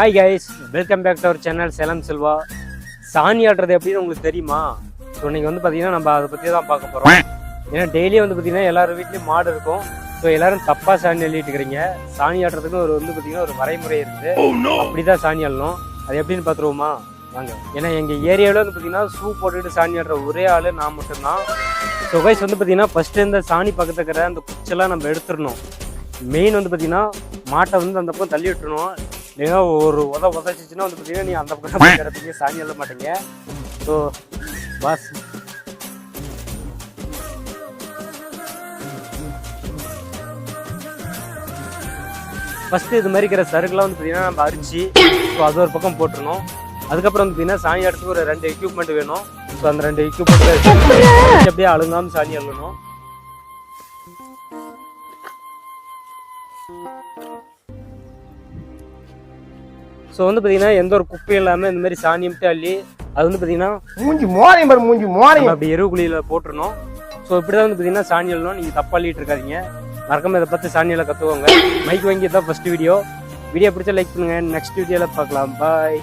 Hi guys welcome back to our channel Salem Selva சாணி ஆடுறது எப்படின்னு உங்களுக்கு தெரியுமா? ஸோ இன்னைக்கு வந்து பார்த்தீங்கன்னா நம்ம அதை பற்றி தான் பார்க்க போகிறோம் ஏன்னா டெய்லியும் வந்து பார்த்தீங்கன்னா எல்லாரும் வீட்லேயும் மாடு இருக்கும். ஸோ எல்லாரும் தப்பாக சாணி அள்ளிட்டு இருக்கிறீங்க சாணி ஆடுறதுக்கு ஒரு வந்து பார்த்தீங்கன்னா ஒரு வரைமுறை இருக்குது. அப்படி தான் சாணி அள்ளணும். அது எப்படின்னு பார்த்துருவோமா வாங்க. ஏன்னா எங்கள் ஏரியாவில் வந்து பார்த்தீங்கன்னா ஷூ போட்டுக்கிட்டு சாணி ஆடுற ஒரே ஆள் நான் மட்டும்தான். ஸோ கைஸ் வந்து பார்த்தீங்கன்னா ஃபஸ்ட்டு இந்த சாணி பக்கத்துல இருக்கிற அந்த குச்செல்லாம் நம்ம எடுத்துடணும். மெயின் வந்து பார்த்தீங்கன்னா மாட்டை வந்து அந்த பக்கம் தள்ளி விட்டுறணும். ஏன்னா ஒரு உத உதச்சிச்சுன்னா வந்து பார்த்தீங்கன்னா நீ அந்த பக்கம் போய் கிடப்பீங்க. சாணி எழுத மாட்டீங்க. ஸோ பாஸ் ஃபஸ்ட்டு இது மாதிரி இருக்கிற சருக்குலாம் வந்து பார்த்தீங்கன்னா நம்ம அரிச்சு ஸோ அது ஒரு பக்கம் போட்டுருணும் அதுக்கப்புறம் வந்து பார்த்தீங்கன்னா சாணி இடத்துக்கு ஒரு ரெண்டு எக்யூப்மெண்ட் வேணும். ஸோ அந்த ரெண்டு எக்யூப்மெண்ட் அப்படியே அழுங்காமல் சாணி அழுகணும் ஸோ வந்து பார்த்தீங்கன்னா எந்த ஒரு குப்பையும் இல்லாமல் இந்த மாதிரி சாணி மட்டும் அள்ளி அது வந்து பார்த்தீங்கன்னா மூஞ்சி மோரையும் பாரு மூஞ்சி மோரையும். அப்படி எருவு குழியில் போட்டுருணும் ஸோ இப்படி தான் வந்து பார்த்தீங்கன்னா சாணி அள்ளணும். நீங்கள் தப்பா அள்ளிட்டு இருக்காதீங்க. மறக்காம இதை பற்றி சாணியில் கற்றுக்கோங்க மைக் வாங்கி தான் ஃபஸ்ட் வீடியோ வீடியோ பிடிச்சா லைக் பண்ணுங்கள் நெக்ஸ்ட் வீடியோவில் பார்க்கலாம். பாய்